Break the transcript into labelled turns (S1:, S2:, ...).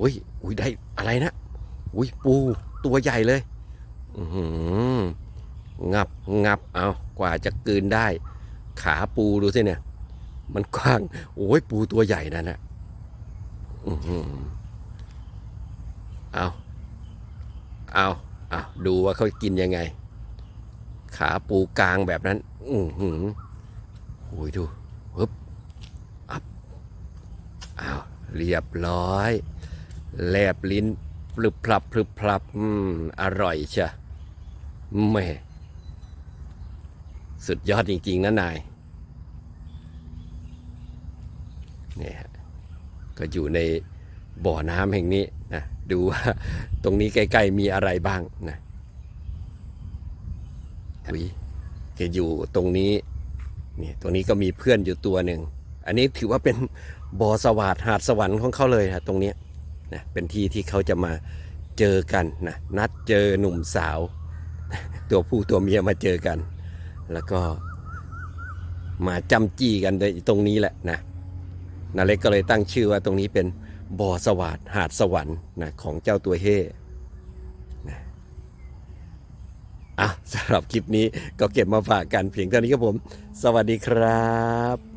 S1: อุ้ยอุ้ยได้อะไรนะ อุ้ยปูตัวใหญ่เลย อืงับงับเอากว่าจะกืนได้ ขาปูดูสิเนี่ย มันกว้าง โอ้ยปูตัวใหญ่นั่นนะอือหือเอาเอาเอาดูว่าเขากินยังไง ขาปูกลางแบบนั้น อือหือโอ้ยดูฮึบอับอ้าวเรียบร้อย แลบลิ้นพลึบพลับพลึบพลับอืมอร่อยเชะแม่สุดยอดจริง ๆ นะนายนี่ฮะก็อยู่ในบ่อน้ำแห่งนี้นะดูว่าตรงนี้ใกล้ ๆ มีอะไรบ้างนะอุ้ยแกอยู่ตรงนี้นี่ตรงนี้ก็มีเพื่อนอยู่ตัวหนึ่ง อันนี้ถือว่าเป็นบ่อสวาดหาดสวรรค์ของเขาเลยนะตรงเนี้ย นะเป็นที่ที่เขาจะมาเจอกันนะนัดเจอหนุ่มสาว ตัวผู้ตัวเมียมาเจอกัน แล้วก็มาจำจี้กันในตรงนี้แหละนะนาเล็กก็เลยตั้งชื่อว่าตรงนี้เป็นบ่อสวัสดหาดสวรรค์นะของเจ้าตัวเฮ่นะอะสำหรับคลิปนี้ก็เก็บมาฝากกันเพียงเท่านี้ครับผม สวัสดีครับ